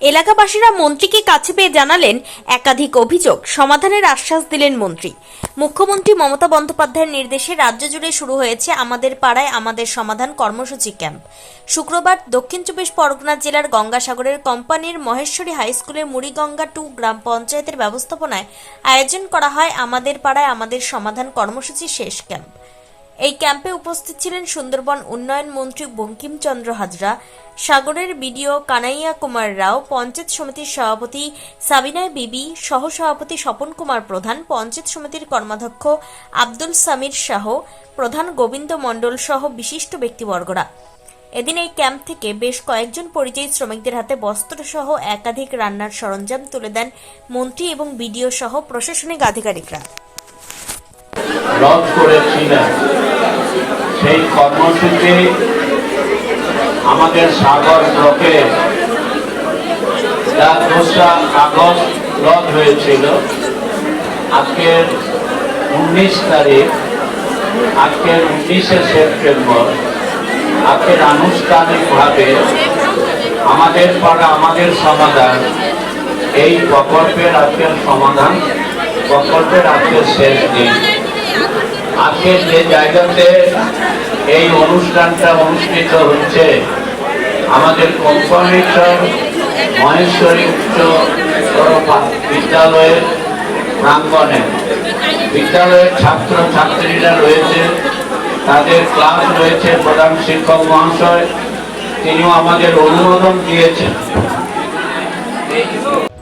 এলাকাবাসীরা মন্ত্রীকে কাছে পেয়ে জানালেন একাধিক অভিযোগ। সমাধানের আশ্বাস দিলেন মন্ত্রী। মুখ্যমন্ত্রী মমতা বন্দ্যোপাধ্যায়ের নির্দেশে রাজ্য জুড়ে শুরু হয়েছে আমাদের পাড়ায় আমাদের সমাধান কর্মসূচি ক্যাম্প। শুক্রবার দক্ষিণ চব্বিশ পরগনা জেলার গঙ্গাসাগরের কোম্পানির মহেশ্বরী হাই স্কুলের মুড়িগঙ্গা টু গ্রাম পঞ্চায়েতের ব্যবস্থাপনায় আয়োজন করা হয় আমাদের পাড়ায় আমাদের সমাধান কর্মসূচি শেষ ক্যাম্প। এই ক্যাম্পে উপস্থিত ছিলেন সুন্দরবন উন্নয়ন মন্ত্রী বঙ্কিমচন্দ্র হাজরা, সাগরের বিডিও কানাইয়া কুমার রাও, পঞ্চায়েত সমিতির সভাপতি সাবিনায় বিবি, সহসভাপতি স্বপন কুমার প্রধান, পঞ্চায়েত সমিতির কর্মাধ্যক্ষ আব্দুল সামির শাহ, প্রধান গোবিন্দ মণ্ডল সহ বিশিষ্ট ব্যক্তিবর্গরা। এদিন এই ক্যাম্প থেকে বেশ কয়েকজন পরিযায়ী শ্রমিকদের হাতে বস্ত্র সহ একাধিক রান্নার সরঞ্জাম তুলে দেন মন্ত্রী এবং বিডিও সহ প্রশাসনিক আধিকারিকরা। কর্মসূচি আমাদের সাগর ব্লকে যা দোসরা আগস্ট রদ হয়েছিল। আজকের উনিশ তারিখ আজকের উনিশে সেপ্টেম্বর। আজকের আনুষ্ঠানিকভাবে আমাদের পাড়া, আমাদের সমাধান, এই প্রকল্পের আজকের সমাধান, প্রকল্পের আজকের শেষ দিন। আজকে যে জায়গাতে এই অনুষ্ঠানটা অনুষ্ঠিত হচ্ছে, আমাদের কোম্পানিটার মহেশ্বরী উচ্চ বিদ্যালয়ের প্রাঙ্গণে। বিদ্যালয়ের ছাত্র ছাত্রীরা রয়েছে, তাদের ক্লাস রয়েছে প্রধান শিক্ষক মহাশয়, তিনিও আমাদের অনুমোদন দিয়েছেন।